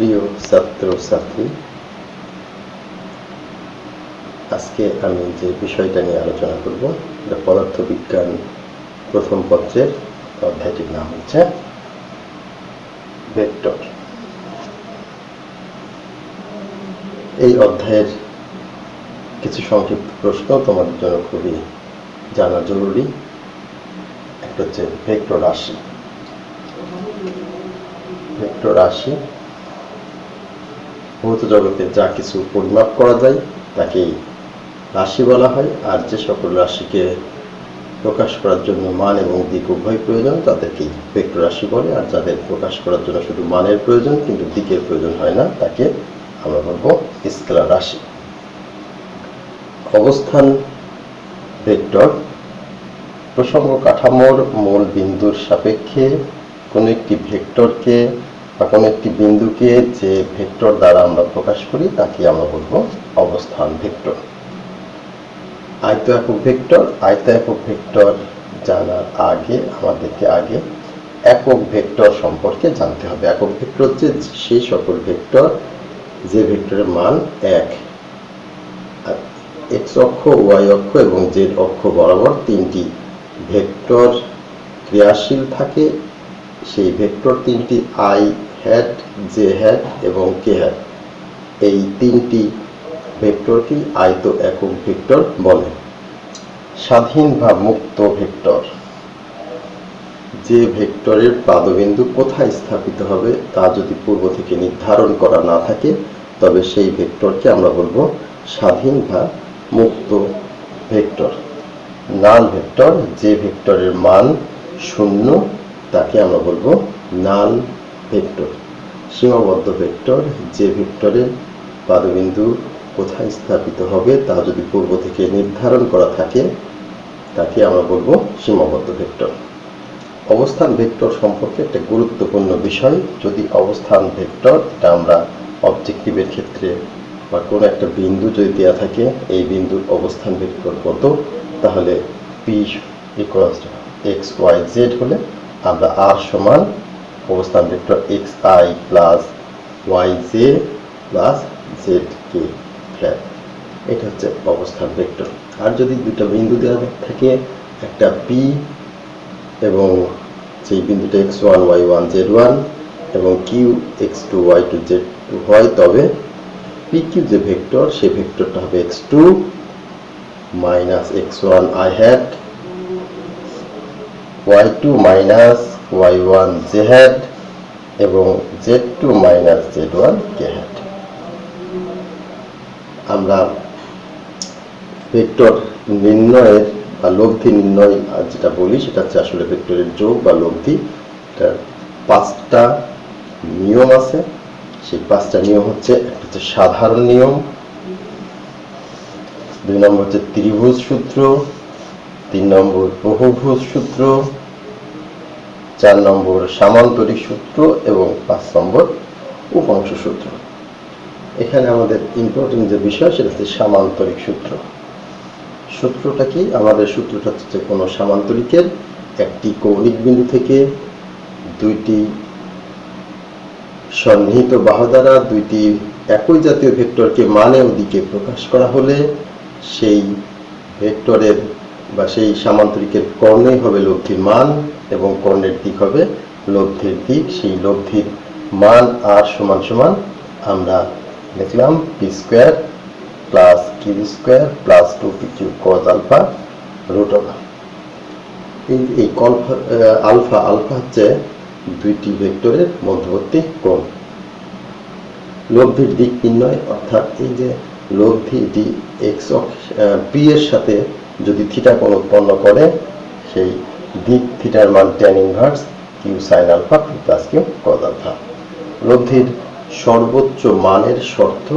প্রিয় ছাত্র ছাত্রী আজকে আমি যে বিষয়টা নিয়ে আলোচনা করব, এটা পদার্থবিজ্ঞান প্রথম পত্রের অধ্যায়টির নাম হচ্ছে ভেক্টর। এই অধ্যায়ের কিছু সংক্ষিপ্ত প্রশ্ন তোমাদের জন্য খুবই জানা জরুরি। একটা হচ্ছে ভেক্টর রাশি। ভেক্টর রাশি ভৌত জগতে যা কিছু পরিমাপ করা যায়, তাকেই রাশি বলা হয়। আর যে সকল রাশিকে প্রকাশ করার জন্য মান এবং দিক উভয় প্রয়োজন তাদেরকেই ভেক্টর রাশি বলে। আর যাদের প্রকাশ করার জন্য শুধু মানের প্রয়োজন, কিন্তু দিকের প্রয়োজন হয় না, তাকে আমরা বলব স্কেলার রাশি। অবস্থান ভেক্টর, প্রসঙ্গ কাঠামোর মূল বিন্দুর সাপেক্ষে কোনো একটি ভেক্টরকে কোনো একটি বিন্দুকে যে ভেক্টর দ্বারা আমরা প্রকাশ করি, তাকে আমরা বলব অবস্থান ভেক্টর। আয়ত একক ভেক্টর আয়ত একক ভেক্টর জানার আগে, আমাদেরকে আগে একক ভেক্টর সম্পর্কে জানতে হবে। একক ভেক্টর হচ্ছে সেই সকল ভেক্টর, যে ভেক্টরের মান এক। এক্স অক্ষ ওয়াই অক্ষ এবং জেড অক্ষ বরাবর তিনটি ভেক্টর ক্রিয়াশীল থাকে। সেই ভেক্টর তিনটি আই হ্যাট জে হ্যাট এবং কে হ্যাট এই তিনটি ভেক্টরকে আয়ত একক ভেক্টর বলে। স্বাধীন বা মুক্ত ভেক্টর। যে ভেক্টরের পাদবিন্দু কোথায় স্থাপিত হবে তা যদি পূর্ব থেকে নির্ধারণ করা না থাকে, তবে সেই ভেক্টরকে আমরা বলব স্বাধীন বা মুক্ত ভেক্টর। নাল ভেক্টর, যে ভেক্টরের মান শূন্য, তাকে আমরা বলব নাল ভেক্টর। সীমাবদ্ধ ভেক্টর যে ভেক্টরের পাদবিন্দু কোথায় স্থাপিত হবে তা যদি পূর্ব থেকে নির্ধারণ করা থাকে, তাকে আমরা বলব সীমাবদ্ধ ভেক্টর। অবস্থান ভেক্টর সম্পর্কে একটা গুরুত্বপূর্ণ বিষয়, যদি অবস্থান ভেক্টর এটা আমরা অবজেক্টিভের ক্ষেত্রে বা কোনো একটা বিন্দু যদি দেওয়া থাকে, এই বিন্দুর অবস্থান ভেক্টর কত, তাহলে P equals X, Y, Z হলে আমরা আর সমান অবস্থান vector X I plus Y J plus Z K flat. এটা হচ্ছে অবস্থান ভেক্টর। আর যদি দুটো বিন্দু দেওয়া থাকে, একটা পি এবং সেই বিন্দুটা X one, Y one, Z one এবং Q X two, Y two, Z two হয়, তবে পি কিউ যে ভেক্টর সেই ভেক্টরটা হবে X two minus X one I hat, Y two minus Y one J এবং Z two minus Z one আমরা vector নির্ণয়ের বা লব্ধি নির্ণয় যেটা বলি সেটা হচ্ছে আসলে ভেক্টরের যোগ বা লব্ধি। এটার পাঁচটা নিয়ম আছে। সেই পাঁচটা নিয়ম হচ্ছে, একটা হচ্ছে সাধারণ নিয়ম, দুই নম্বর হচ্ছে ত্রিভুজ সূত্র, তিন নম্বর বহুভুজ সূত্র চার নম্বর সামান্তরিক সূত্র এবং পাঁচ নম্বর উপাংশ সূত্র। এখানে আমাদের ইম্পর্টেন্ট যে বিষয়, সেটা হচ্ছে সামান্তরিক সূত্র। সূত্রটা কি? আমাদের সূত্রটা হচ্ছে কোনো সামান্তরিকের একটি কৌণিক বিন্দু থেকে দুইটি সন্নিহিত বাহু দ্বারা দুইটি একই জাতীয় ভেক্টরকে মানে ওদিকে প্রকাশ করা হলে সেই ভেক্টরের বা সেই সামান্তরিকের কর্ণেই হবে লব্ধির মান এবং কর্ণের দিক হবে লব্ধির দিক। সেই লব্ধির মান আর সমান সমান আমরা লিখলাম P square plus Q square plus two P Q cos alpha root over এই এই আলফা আলফা হচ্ছে দুইটি ভেক্টরের মধ্যবর্তী কোণ। লব্ধির দিক নির্ণয়, অর্থাৎ এই যে লব্ধি এটি এক্স পি এর সাথে যদি থিটা কোণ উৎপন্ন করে, সেই দিক থিটার মান tan inverse Q sine alpha plus Q cos alpha লব্ধির সর্বোচ্চ মানের শর্ত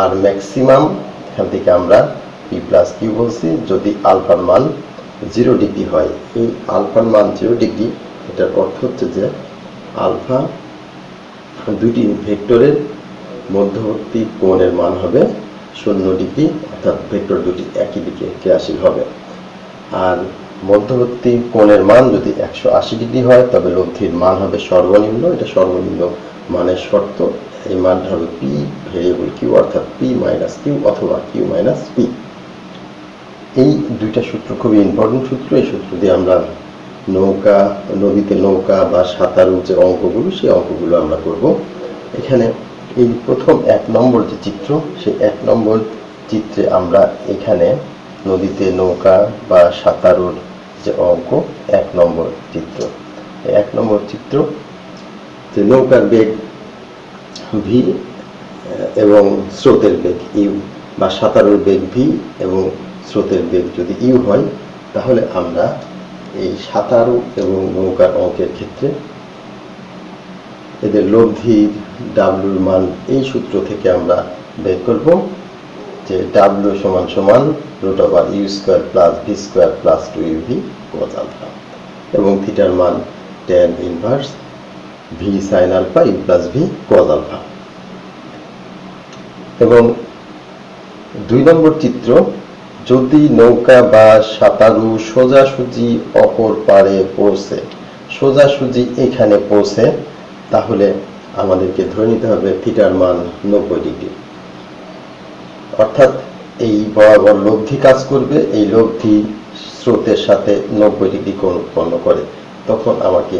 আর ম্যাক্সিমাম এখান থেকে আমরা পি প্লাস কিউ বলছি, যদি আলফার মান জিরো ডিগ্রি হয়। এই আলফার মান জিরো ডিগ্রি এটার অর্থ হচ্ছে যে আলফা দুটি ভেক্টরের মধ্যবর্তী কোণের মান হবে শূন্য ডিগ্রি অর্থাৎ ভেক্টর দুটি একই দিকে ক্রিয়াশীল হবে। আর মধ্যবর্তী কোণের মান যদি একশো আশি ডিগ্রি হয়, তবে লব্ধির মান হবে সর্বনিম্ন। এটা সর্বনিম্ন মানের শর্ত। এই মানটা হবে পি ভেরিয়েবল কিউ অর্থাৎ পি মাইনাস কিউ অথবা কিউ মাইনাস পি এই দুইটা সূত্র খুবই ইম্পর্টেন্ট সূত্র। এই সূত্র দিয়ে আমরা নৌকা, নদীতে নৌকা বা সাঁতারু যে অঙ্কগুলো, সেই অঙ্কগুলো আমরা করব। এখানে এই প্রথম এক নম্বর যে চিত্র, সেই এক নম্বর চিত্রে আমরা এখানে নদীতে নৌকা বা সাঁতারুর যে অঙ্ক, এক নম্বর চিত্র। এক নম্বর চিত্র যে নৌকার বেগ ভি এবং স্রোতের বেগ ইউ বা সাঁতারুর বেগ ভি এবং স্রোতের বেগ যদি ইউ হয়, তাহলে আমরা এই সাঁতারু এবং নৌকার অঙ্কের ক্ষেত্রে এদের লব্ধি ডাব্লুর মান এই সূত্র থেকে আমরা বের করব। যে ডাব্লু সমান সমান root over U square plus V square plus two U V cos alpha এবং থিটার মান tan inverse V sine alpha U plus V cos alpha এবং দুই নম্বর চিত্র, যদি নৌকা বা সাঁতারু সোজাসুজি অপর পারে পৌঁছে, সোজাসুজি এখানে পৌঁছে, তাহলে আমাদেরকে ধরে নিতে হবে থিটার মান নব্বই ডিগ্রি অর্থাৎ এই বরাবর লব্ধি কাজ করবে, এই লব্ধি স্রোতের সাথে নব্বই ডিগ্রি কোণ উৎপন্ন করে। তখন আমাকে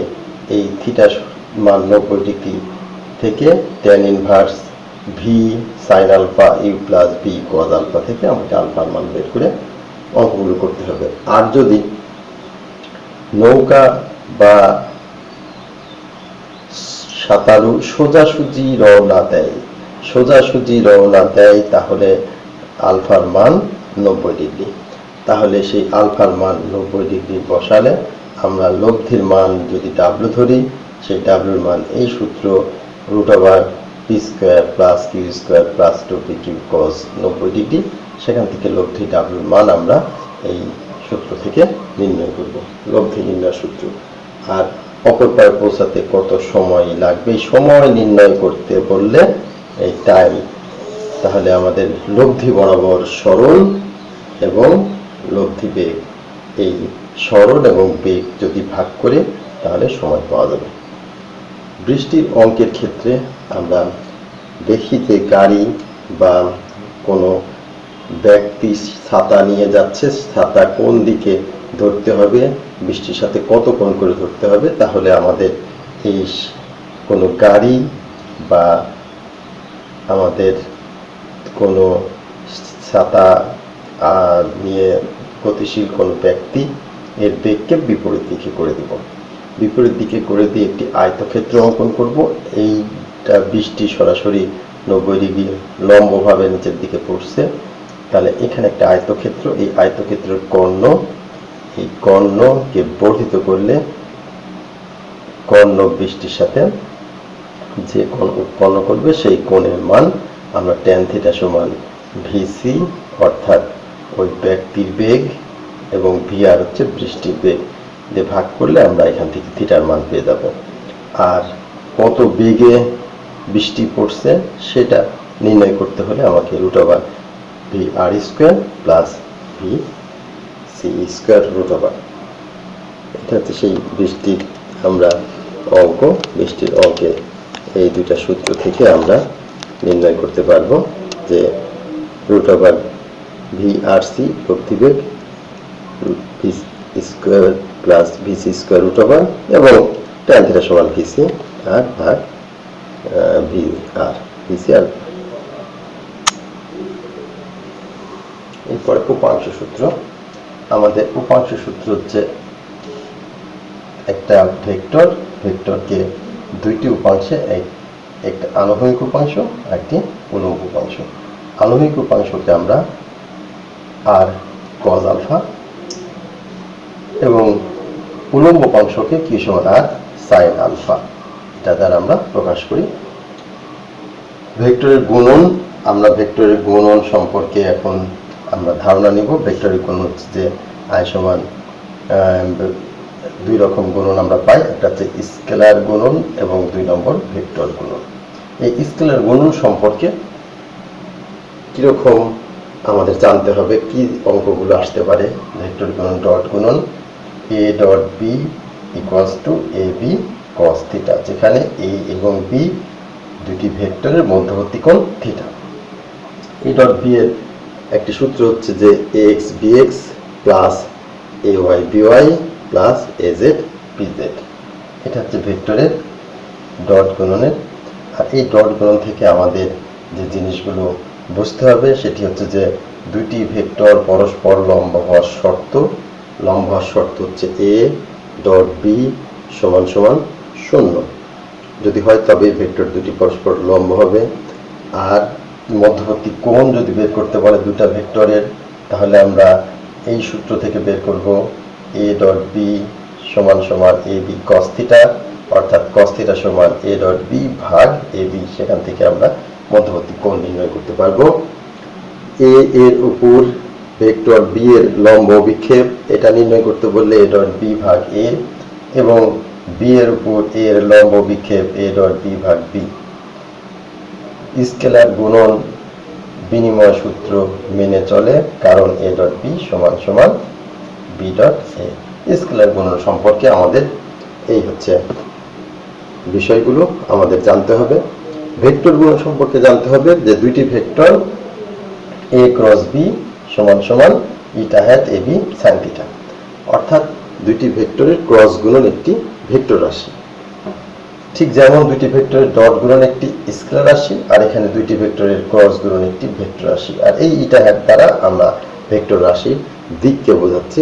এই থিটা মান নব্বই ডিগ্রি থেকে tan inverse V sine alpha U plus B cos alpha থেকে আমাকে আলফার মান বের করে অঙ্কগুলো করতে হবে। আর যদি নৌকা বা সাঁতারু সোজাসুজি রওনা দেয় সোজাসুজি রওনা দেয় তাহলে আলফার মান নব্বই ডিগ্রি। তাহলে সেই আলফার মান নব্বই ডিগ্রি বসালে আমরা লব্ধির মান যদি ডাব্লু ধরি, সেই ডাব্লুর মান এই সূত্র root over P square plus Q square plus two P Q cos নব্বই ডিগ্রি। সেখান থেকে লব্ধি ডাব্লুর মান আমরা এই সূত্র থেকে নির্ণয় করব, লব্ধি নির্ণয় সূত্র। আর অপর পায়ে পৌঁছাতে কত সময় লাগবে? সময় নির্ণয় করতে বললে এই টাইম তাহলে আমাদের লব্ধি বরাবর সরল এবং লব্ধি বেগ। এই সরল এবং বেগ যদি ভাগ করে, তাহলে সময় পাওয়া যাবে। বৃষ্টির অঙ্কের ক্ষেত্রে আমরা দেখি যে গাড়ি বা কোনো ব্যক্তি ছাতা নিয়ে যাচ্ছে, ছাতা কোন দিকে ধরতে হবে, বৃষ্টির সাথে কত কোণ করে ধরতে হবে, তাহলে আমাদের এই কোনো গাড়ি বা আমাদের কোনো ছাতা নিয়ে গতিশীল কোনো ব্যক্তি এর বেগকে বিপরীত দিকে করে দিব। বিপরীত দিকে করে দিয়ে একটি আয়তক্ষেত্র অঙ্কন করব। এইটা বৃষ্টি সরাসরি নব্বই ডিগ্রি লম্বভাবে নিচের দিকে পড়ছে। তাহলে এখানে একটা আয়তক্ষেত্র, এই আয়তক্ষেত্রের কর্ণ, এই কর্ণকে বর্ধিত করলে কর্ণ বৃষ্টির সাথে যে কোণ উৎপন্ন করবে, সেই কোণের মান আমরা টেন থিটা সমান ভিসি অর্থাৎ ওই ব্যক্তির বেগ এবং ভিআর হচ্ছে বৃষ্টির বেগ। দিয়ে ভাগ করলে আমরা এখান থেকে থিটার মান পেয়ে যাব। আর কত বেগে বৃষ্টি পড়ছে, সেটা নির্ণয় করতে হলে আমাকে root over V R square plus V C square root over এটা হচ্ছে সেই বৃষ্টির আমরা অঙ্ক, বৃষ্টির অঙ্কে এই দুইটা সূত্র থেকে আমরা নির্ণয় করতে পারব যে root over V R C প্রতিবেগ V square plus VC square root over এবং ট্যান থিটা সমান ভিসি আর ভাগ ভি আর ভিসি আর এরপরে উপাংশ সূত্র। আমাদের উপাংশ সূত্র হচ্ছে একটা ভেক্টর ভেক্টরকে দুইটি উপাংশে, এক- একটা আনুভূমিক উপাংশ একটি উলম্ব উপাংশ। আনুভূমিক উপাংশকে আমরা আর কজ আলফা এবং উলম্ব উপাংশকে কি সমান আর সাইন আলফা, এটা দ্বারা আমরা প্রকাশ করি। ভেক্টরের গুণন, আমরা ভেক্টরের গুণন সম্পর্কে এখন আমরা ধারণা নিব। ভেক্টরের গুণন হচ্ছে যে আয় সমান দুই রকম গুণন আমরা পাই, একটা হচ্ছে স্কেলার গুণন এবং দুই নম্বর ভেক্টর গুণন। এই স্কেলার গুণন সম্পর্কে কীরকম আমাদের জানতে হবে, কি অঙ্কগুলো আসতে পারে, ভেক্টর গুণন ডট গুণন A dot B equals to A B cos theta যেখানে এ এবং বি দুটি ভেক্টরের মধ্যবর্তী কোণ থিটা এ ডট বি এর একটি সূত্র হচ্ছে যে A X B X plus A Y B Y plus A Z B Z এটা হচ্ছে ভেক্টরের ডট গুণনের। আর এই ডট গুণন থেকে আমাদের যে জিনিসগুলো বুঝতে হবে, সেটি হচ্ছে যে দুইটি ভেক্টর পরস্পর লম্ব হওয়ার শর্ত। লম্ব হওয়ার শর্ত হচ্ছে এ ডট বি সমান সমান শূন্য। যদি হয় তবে ভেক্টর দুটি পরস্পর লম্ব হবে। আর মধ্যবর্তী কোণ যদি বের করতে পারে দুটা ভেক্টরের, তাহলে আমরা এই সূত্র থেকে বের করব এ ডট বি সমান সমান এ বি কস থিটা অর্থাৎ কস থিটা সমান এ ডট বি ভাগ এ বি সেখান থেকে আমরা মধ্যবর্তী কোণ নির্ণয় করতে পারব। এ এর উপর ভেক্টর বি এর লম্ব বিক্ষেপ, এটা নির্ণয় করতে বললে এ ডট বি ভাগ এ এবং বি এর উপর এ এর লম্ব বিক্ষেপ এ ডট বি ভাগ বি স্কেলার গুণন বিনিময় সূত্র মেনে চলে, কারণ এ ডট বি সমান সমান বি ডট এ স্কেলার গুণন সম্পর্কে আমাদের এই হচ্ছে বিষয়গুলো আমাদের জানতে হবে। ভেক্টর গুণ সম্পর্কে জানতে হবে যে দুইটি ভেক্টর এ ক্রস বি সমান সমান eta hat A B sine theta অর্থাৎ দুইটি ভেক্টরের ক্রস গুণন একটি ভেক্টর রাশি। ঠিক যেমন দুইটি ভেক্টরের ডট গুণন একটি স্কেলার রাশি, আর এখানে দুইটি ভেক্টরের ক্রস গুণন একটি ভেক্টর রাশি। আর এই ইটা হ্যাট দ্বারা আমরা ভেক্টর রাশির দিককে বোঝাচ্ছি।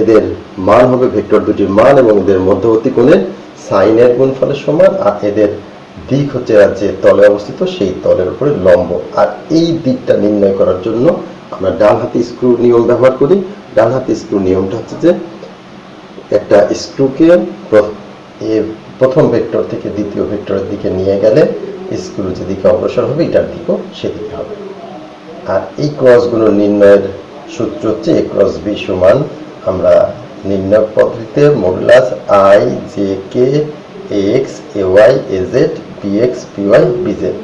এদের মান হবে ভেক্টর দুটির মান এবং এদের মধ্যবর্তী কোণের সাইনের গুণফলের সমান, আর এদের দিক হচ্ছে যে তলে অবস্থিত, সেই তলের উপরে লম্ব। আর এই দিকটা নির্ণয় করার জন্য আমরা ডান হাতে স্ক্রু নিয়ম ব্যবহার করি। ডান হাতে স্ক্রু নিয়মটা হচ্ছে যে একটা স্ক্রুকে প্রথম ভেক্টর থেকে দ্বিতীয় ভেক্টরের দিকে নিয়ে গেলে স্ক্রু যেদিকে অগ্রসর হবে, এটার দিকও সেদিকে হবে। আর এই ক্রসগুলো নির্ণয়ের সূত্র হচ্ছে এ ক্রস বি সমান আমরা নির্ণয় পদ্ধতিতে modulus I J K X A Y A Z B X B Y B Z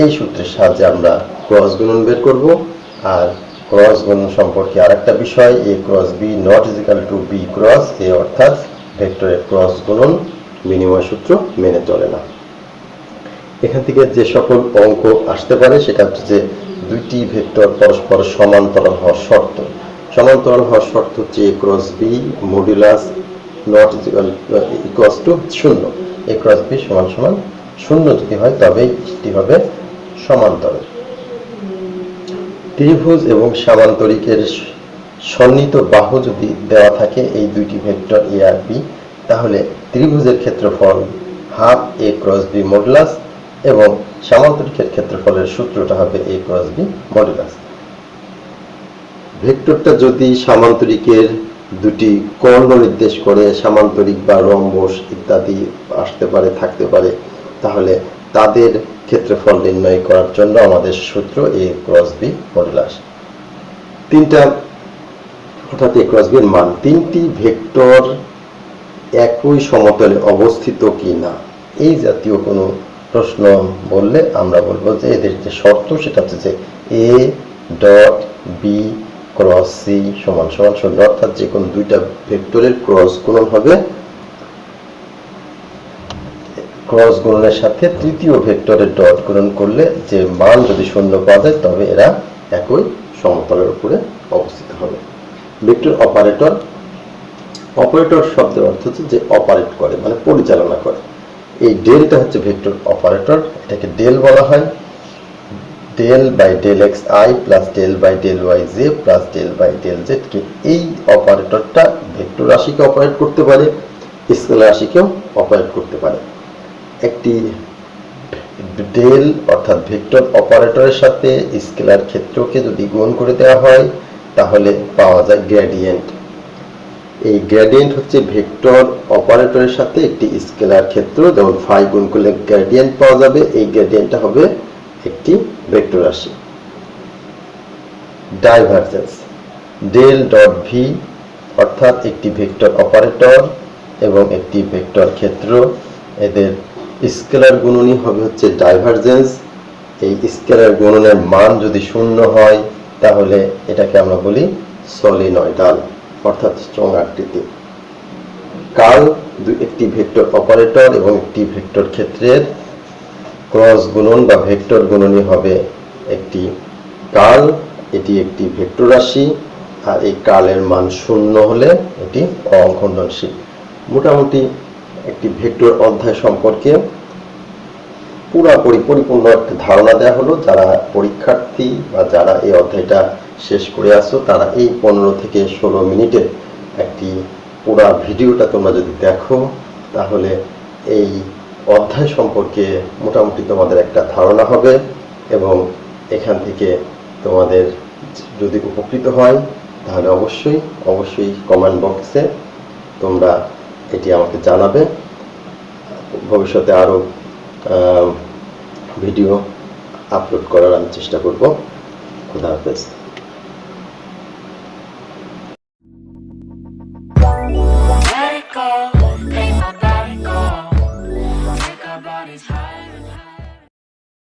এই সূত্রের সাহায্যে আমরা ক্রস গুণন বের করব। আর ক্রস গুণন সম্পর্কে আরেকটা বিষয় A cross B not equal to B cross A অর্থাৎ ভেক্টরের ক্রস গুণন বিনিময় সূত্র মেনে চলে না। এখান থেকে যে সকল অঙ্ক আসতে পারে, সেটা হচ্ছে যে দুইটি ভেক্টর পরস্পর সমান্তরাল হওয়ার শর্ত। সমান্তরাল হওয়ার শর্ত হচ্ছে A cross B modulus not equals to শূন্য। এ ক্রস বি সমান সমান শূন্য যদি হয় তবেই এটি হবে সমান্তরাল। ত্রিভুজ এবং সামান্তরিকের সন্নিহিত বাহু যদি দেওয়া থাকে এই দুইটি ভেক্টর এ আর বি তাহলে ত্রিভুজের ক্ষেত্রফল half A cross B modulus এবং সামান্তরিকের ক্ষেত্রফলের সূত্রটা হবে এ ক্রস বি মডুলাস ভেক্টরটা যদি সামান্তরিকের দুটি কর্ণ নির্দেশ করে, সামান্তরিক বা রম্বস ইত্যাদি আসতে পারে, থাকতে পারে, তাহলে তাদের ক্ষেত্রফল নির্ণয় করার জন্য আমাদের সূত্র এ ক্রস বি মডুলাস তিনটা অর্থাৎ এ ক্রস বি এর মান, তিনটি ভেক্টর একই সমতলে অবস্থিত কি না এই জাতীয় কোনো প্রশ্ন বললে আমরা বলব যে এদের যে শর্ত সেটা হচ্ছে যে A dot B cross C সমান সমান শূন্য অর্থাৎ যে কোনো দুইটা ভেক্টরের ক্রস গুণন হবে। ক্রস গুণনের সাথে তৃতীয় ভেক্টরের ডট গুণন করলে যে মান যদি শূন্য পাওয়া যায়, তবে এরা একই সমতলের উপরে অবস্থিত হবে। ভেক্টর অপারেটর অপারেটর শব্দের অর্থ হচ্ছে যে অপারেট করে মানে পরিচালনা করে। এই ডেলটা হচ্ছে ভেক্টর অপারেটর এটাকে ডেল বলা হয়। Del by del X I plus del by del Y J plus del by del Z K এই অপারেটরটা ভেক্টর রাশিকে অপারেট করতে পারে, স্কেলার রাশিকেও অপারেট করতে পারে। একটি ডেল অর্থাৎ ভেক্টর অপারেটরের সাথে স্কেলার ক্ষেত্রকে যদি গুণ করে দেওয়া হয়, তাহলে পাওয়া যায় গ্রেডিয়েন্ট এই গ্রেডিয়েন্ট হচ্ছে ভেক্টর অপারেটরের সাথে একটি স্কেলার ক্ষেত্র, যেমন ফাই গুণ করলে গ্রেডিয়েন্ট পাওয়া যাবে, এই গ্রেডিয়েন্টটা হবে একটি ভেক্টর রাশি। ডাইভারজেন্স ডেল ডট ভি অর্থাৎ একটি ভেক্টর অপারেটর এবং একটি ভেক্টর ক্ষেত্র। এদের স্কেলার গুণনই হবে হচ্ছে ডাইভারজেন্স এই স্কেলার গুণনের মান যদি শূন্য হয়, তাহলে এটাকে আমরা বলি সলিনয়েডাল অর্থাৎ চোঙ আকৃতি। কার্ল একটি ভেক্টর অপারেটর এবং একটি ভেক্টর ক্ষেত্রের ক্রস গুণন বা ভেক্টর গুণনই হবে একটি কার্ল এটি একটি ভেক্টর রাশি, আর এই কার্লের মান শূন্য হলে এটি অখণ্ডনশীল মোটামুটি একটি ভেক্টর অধ্যায় সম্পর্কে পুরাপুরি পরিপূর্ণ একটা ধারণা দেওয়া হলো। যারা পরীক্ষার্থী বা যারা এই অধ্যায়টা শেষ করে আসো তারা এই পনেরো থেকে ষোলো মিনিটের একটি পুরা ভিডিওটা তোমরা যদি দেখো, তাহলে এই অধ্যায় সম্পর্কে মোটামুটি তোমাদের একটা ধারণা হবে এবং এখান থেকে তোমাদের যদি উপকৃত হয়, তাহলে অবশ্যই অবশ্যই কমেন্ট বক্সে তোমরা এটি আমাকে জানাবে। ভবিষ্যতে আরও ভিডিও আপলোড করার আমি চেষ্টা করব। খুদা হাফেজ।